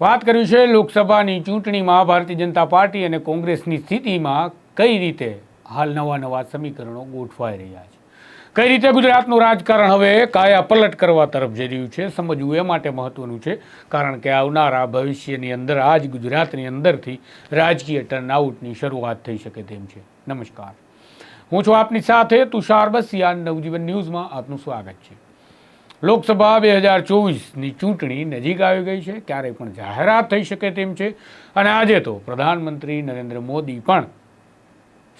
વાત કર્યું છે, લોકસભાની ચૂંટણીમાં ભારતીય જનતા પાર્ટી અને કોંગ્રેસની સ્થિતિમાં કઈ રીતે હાલ નવા નવા સમીકરણો ગોઠવાઈ રહ્યા છે? કઈ રીતે ગુજરાતનું રાજકારણ હવે કાયા પલટ કરવા તરફ જઈ રહ્યું છે, સમજવું એ માટે મહત્વનું છે, કારણ કે આવનારા ભવિષ્યની અંદર, આજ ગુજરાતની અંદરથી રાજકીય ટર્નઆઉટની શરૂઆત થઈ શકે તેમ છે. નમસ્કાર. હું છું આપની સાથે તુષાર બસિયા નવજીવન ન્યૂઝમાં આપનું સ્વાગત છે. લોકસભા બે હજાર ચોવીસની ચૂંટણી નજીક આવી ગઈ છે, ક્યારેય પણ જાહેરાત થઈ શકે તેમ છે. અને આજે તો પ્રધાનમંત્રી નરેન્દ્ર મોદી પણ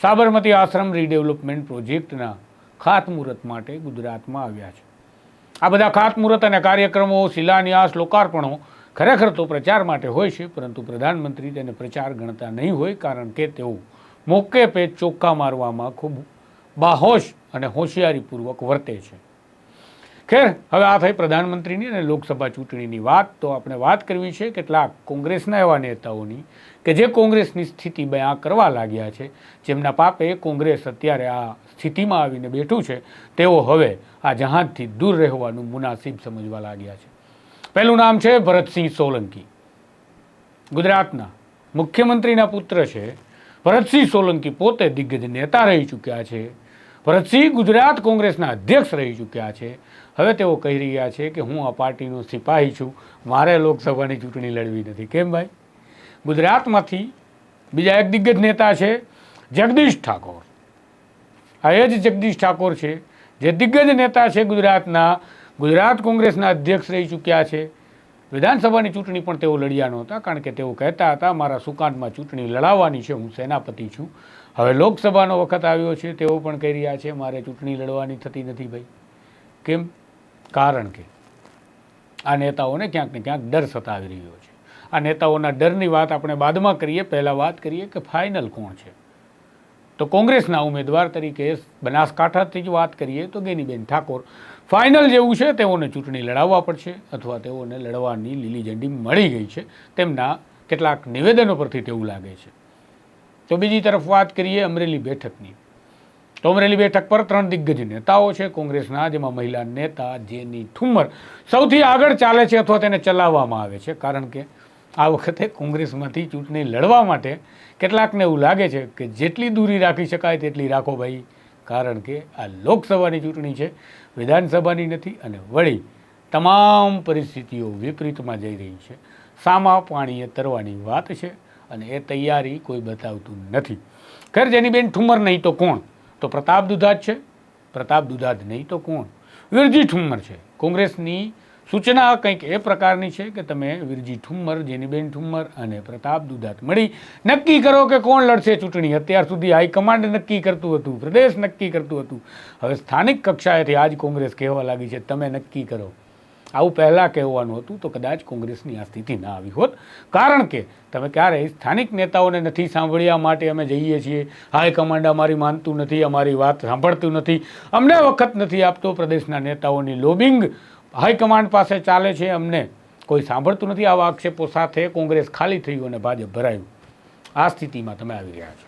સાબરમતી આશ્રમ રીડેવલપમેન્ટ પ્રોજેક્ટના ખાતમુહૂર્ત માટે ગુજરાતમાં આવ્યા છે. આ બધા ખાતમુહૂર્ત અને કાર્યક્રમો, શિલાન્યાસ, લોકાર્પણો ખરેખર તો પ્રચાર માટે હોય છે, પરંતુ પ્રધાનમંત્રી તેને પ્રચાર ગણતા નહીં હોય, કારણ કે તેઓ મોકે પે ચોખ્ખા મારવામાં ખૂબ બાહોશ અને હોશિયારીપૂર્વક વર્તે છે. ખેર, હવે આ થઈ પ્રધાનમંત્રીની અને લોકસભા ચૂંટણીની વાત. તો આપણે વાત કરવી છે કેટલાક કોંગ્રેસના એવા નેતાઓની કે જે કોંગ્રેસની સ્થિતિ બયાન કરવા લાગ્યા છે. જેમના પાપે કોંગ્રેસ અત્યારે આ સ્થિતિમાં આવીને બેઠું છે. તેઓ હવે આ જહાજથી દૂર રહેવાનું મુનાસિબ સમજવા લાગ્યા છે. પહેલું નામ છે ભરતસિંહ સોલંકી. ગુજરાતના મુખ્યમંત્રીના પુત્ર છે. ભરતસિંહ સોલંકી પોતે દિગ્ગજ નેતા રહી ચૂક્યા છે. ભરતસિંહ ગુજરાત કોંગ્રેસના અધ્યક્ષ રહી ચૂક્યા છે. હવે તેઓ કહી રહ્યા છે કે હું આ પાર્ટીનો સિપાહી છું. મારે લોકસભાની ચૂંટણી લડવી નથી. કેમ ભાઈ? ગુજરાતમાંથી બીજા એક દિગ્ગજ નેતા છે, જગદીશ ઠાકોર. આ એ જ જગદીશ ઠાકોર છે, જે દિગ્ગજ નેતા છે ગુજરાતના. ગુજરાત કોંગ્રેસના અધ્યક્ષ રહી ચૂક્યા છે. વિધાનસભાની ચૂંટણી પણ તેઓ લડ્યા નહોતા, કારણ કે તેઓ કહેતા હતા, મારા સુકાનમાં ચૂંટણી લડાવવાની છે, હું સેનાપતિ છું. હવે લોકસભાનો વખત આવ્યો છે, તેઓ પણ કહી રહ્યા છે, મારે ચૂંટણી લડવાની થતી નથી ભાઈ. કેમ? કારણ કે આ નેતાઓને ક્યાંક ને ક્યાંક ડર સતાવી રહ્યો છે. આ નેતાઓના ડરની વાત આપણે બાદમાં કરીએ, પહેલાં વાત કરીએ કે ફાઇનલ કોણ છે? તો કોંગ્રેસના ઉમેદવાર તરીકે બનાસકાંઠાથી જ વાત કરીએ તો ગેનીબેન ઠાકોર. ફાઇનલ જેવું છે, તેઓને ચૂંટણી લડાવવા પડશે અથવા તેઓને લડવાની લીલી ઝંડી મળી ગઈ છે. તેમના કેટલાક નિવેદનો પરથી તેવું લાગે છે. તો બીજી તરફ વાત કરીએ અમરેલી બેઠકની. તો બેઠક પર ત્રણ દિગ્ગજ નેતાઓ છે. કોંગ્રેસના જેમાં મહિલા નેતા જેની ઠુમ્મર સૌથી આગળ ચાલે છે અથવા તેને ચલાવવામાં આવે છે. કારણ કે આ વખતે કોંગ્રેસમાંથી ચૂંટણી લડવા માટે કેટલાકને એવું લાગે છે કે જેટલી દૂરી રાખી શકાય તેટલી રાખો ભાઈ. કારણ કે આ લોકસભાની ચૂંટણી છે, વિધાનસભાની નથી અને વળી તમામ પરિસ્થિતિઓ વિપરીતમાં જઈ રહી છે. સામા પાણીએ તરવાની વાત છે અને એ તૈયારી કોઈ બતાવતું નથી. ખેર જેની બેન ઠુમર નહીં તો કોણ? તો પ્રતાપ દુધાત છે? પ્રતાપ દુધાત નહીં તો કોણ? વિરજી ઠુમ્મર છે. કોંગ્રેસની સૂચના કંઈક એ પ્રકારની છે કે તમે વિરજી ઠુમ્મર, જેનીબેન ઠુમ્મર અને પ્રતાપ દુધાત મળી નક્કી કરો કે કોણ લડશે ચૂંટણી. અત્યાર સુધી હાઈકમાન્ડ નક્કી કરતું હતું, પ્રદેશ નક્કી કરતું હતું. હવે સ્થાનિક કક્ષાએથી આજ કોંગ્રેસ કહેવા લાગી છે, તમે નક્કી કરો. આવું પહેલાં કહેવાનું હતું તો કદાચ કોંગ્રેસની આ સ્થિતિ ના આવી હોત. કારણ કે તમે ક્યારેય સ્થાનિક નેતાઓને નથી સાંભળ્યા માટે અમે જઈએ છીએ. હાઈકમાન્ડ અમારી માનતું નથી, અમારી વાત સાંભળતું નથી. અમને વખત નથી આપતો પ્રદેશના નેતાઓની લોબિંગ. હાઈકમાન્ડ પાસે ચાલે છે, અમને કોઈ સાંભળતું નથી. આવા આક્ષેપો સાથે કોંગ્રેસ ખાલી થયું અને ભાજપ ભરાયું. આ સ્થિતિમાં તમે આવી રહ્યા છો.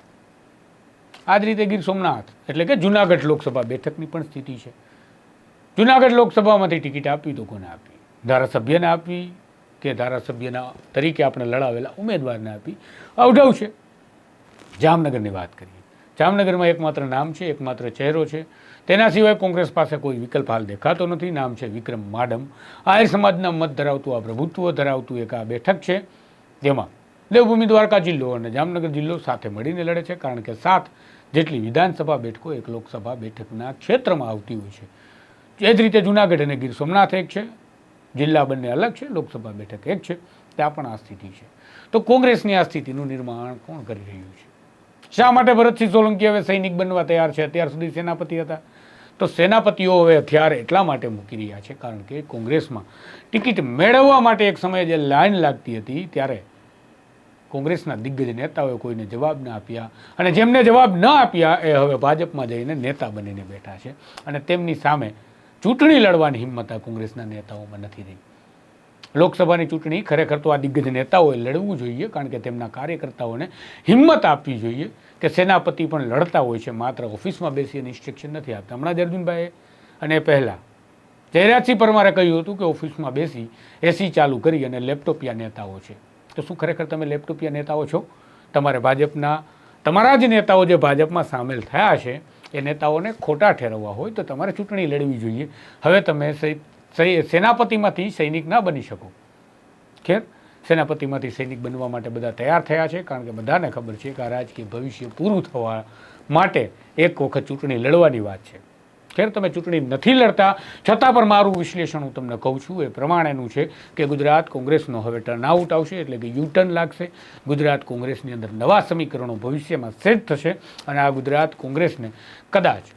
આ જ રીતે ગીર સોમનાથ, એટલે કે જુનાગઢ લોકસભા બેઠકની પણ સ્થિતિ છે. જુનાગઢ લોકસભામાંથી ટિકિટ આપી તો કોને આપી. ધારાસભ્યને આપી કે ધારાસભ્યના તરીકે આપણે લડાવેલા ઉમેદવારને આપી. અવઢવ છે. જામનગરની વાત કરીએ. જામનગરમાં એકમાત્ર નામ છે, એકમાત્ર ચહેરો છે. તેના સિવાય કોંગ્રેસ પાસે કોઈ વિકલ્પ હાલ દેખાતો નથી. નામ છે વિક્રમ માડમ. આયર સમાજના મત ધરાવતું, આ પ્રભુત્વ ધરાવતું એક આ બેઠક છે. જેમાં દેવભૂમિ દ્વારકા જિલ્લો અને જામનગર જિલ્લો સાથે મળીને લડે છે, કારણ કે સાત જેટલી વિધાનસભા બેઠકો એક લોકસભા બેઠકના ક્ષેત્રમાં આવતી હોય છે. એ જ રીતે જુનાગઢ અને ગીર સોમનાથ એક છે, જિલ્લા બંને અલગ છે, લોકસભા બેઠક એક છે, ત્યાં પણ આ સ્થિતિ છે. તો કોંગ્રેસની આ સ્થિતિનું નિર્માણ કોણ કરી રહ્યું છે? શા માટે ભરતસિંહ સોલંકી હવે સૈનિક બનવા તૈયાર છે? અત્યાર સુધી સેનાપતિ હતા. તો સેનાપતિઓ હવે હથિયાર એટલા માટે મૂકી રહ્યા છે, કારણ કે કોંગ્રેસમાં ટિકિટ મેળવવા માટે એક સમયે જે લાઈન લાગતી હતી, ત્યારે કોંગ્રેસના દિગ્ગજ નેતાઓએ કોઈને જવાબ ન આપ્યા અને જેમને જવાબ ન આપ્યા એ હવે ભાજપમાં જઈને નેતા બનીને બેઠા છે. અને તેમની સામે ચૂંટણી લડવાની હિંમત આ કોંગ્રેસના નેતાઓમાં નથી રહી. લોકસભાની ચૂંટણી ખરેખર તો આ દિગ્ગજ નેતાઓએ લડવું જોઈએ કારણ કે તેમના કાર્યકર્તાઓને હિંમત આપવી જોઈએ કે સેનાપતિ પણ લડતા હોય છે. માત્ર ઓફિસમાં બેસીને ઇન્સ્ટ્રક્શન નથી આપતા. હમણાં જ અર્જુનભાઈએ અને પહેલાં જયરાજસિંહ પરમારે કહ્યું હતું કે ઓફિસમાં બેસી એસી ચાલુ કરી અને લેપટોપિયા નેતાઓ છે. તો શું ખરેખર તમે લેપટોપિયા નેતાઓ છો? તમારે ભાજપના, તમારા જ નેતાઓ જે ભાજપમાં સામેલ થયા છે એ નેતાઓને ખોટા ઠેરવવા હોય તો તમારે ચૂંટણી લડવી જોઈએ. હવે તમે સેનાપતિમાંથી સૈનિક ના બની શકો. ખેર? સેનાપતિમાંથી સૈનિક બનવા માટે બધા તૈયાર થયા છે, કારણ કે બધાને ખબર છે કે આ રાજકીય ભવિષ્ય પૂરું થવા માટે એક વખત ચૂંટણી લડવાની વાત છે. ખેર તમે ચૂંટણી નથી લડતા. છતાં પણ મારું વિશ્લેષણ હું તમને કહું છું, એ પ્રમાણેનું છે કે ગુજરાત કોંગ્રેસનો હવે ટર્નઆઉટ આવશે એટલે કે યુ ટર્ન લાગશે. ગુજરાત કોંગ્રેસની અંદર નવા સમીકરણો ભવિષ્યમાં સેટ થશે અને આ ગુજરાત કોંગ્રેસને કદાચ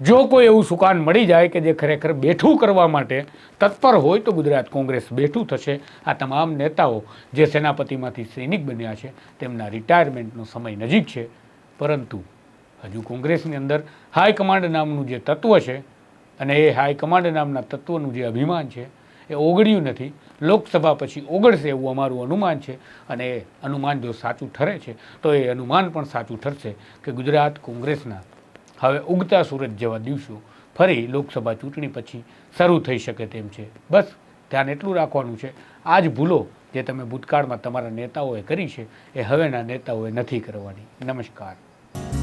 જો કોઈ એવું સુકાન મળી જાય કે જે ખરેખર બેઠું કરવા માટે તત્પર હોય તો ગુજરાત કોંગ્રેસ બેઠું થશે. આ તમામ નેતાઓ જે સેનાપતિમાંથી સૈનિક બન્યા છે, તેમના રિટાયરમેન્ટનો સમય નજીક છે. પરંતુ હજુ કોંગ્રેસની અંદર હાઈકમાન્ડ નામનું જે તત્વ છે અને એ હાઈકમાન્ડ નામના તત્વનું જે અભિમાન છે, એ ઓગળ્યું નથી. લોકસભા પછી ઓગળશે એવું અમારું અનુમાન છે અને એ અનુમાન જો સાચું ઠરે છે, તો એ અનુમાન પણ સાચું ઠરશે કે ગુજરાત કોંગ્રેસના હવે ઉગતા સૂરજ જેવા દિવસો ફરી લોકસભા ચૂંટણી પછી શરૂ થઈ શકે તેમ છે. બસ, ધ્યાન એટલું રાખવાનું છે. આ જ ભૂલો જે તમે ભૂતકાળમાં તમારા નેતાઓએ કરી છે, એ હવેના નેતાઓએ નથી કરવાની. નમસ્કાર.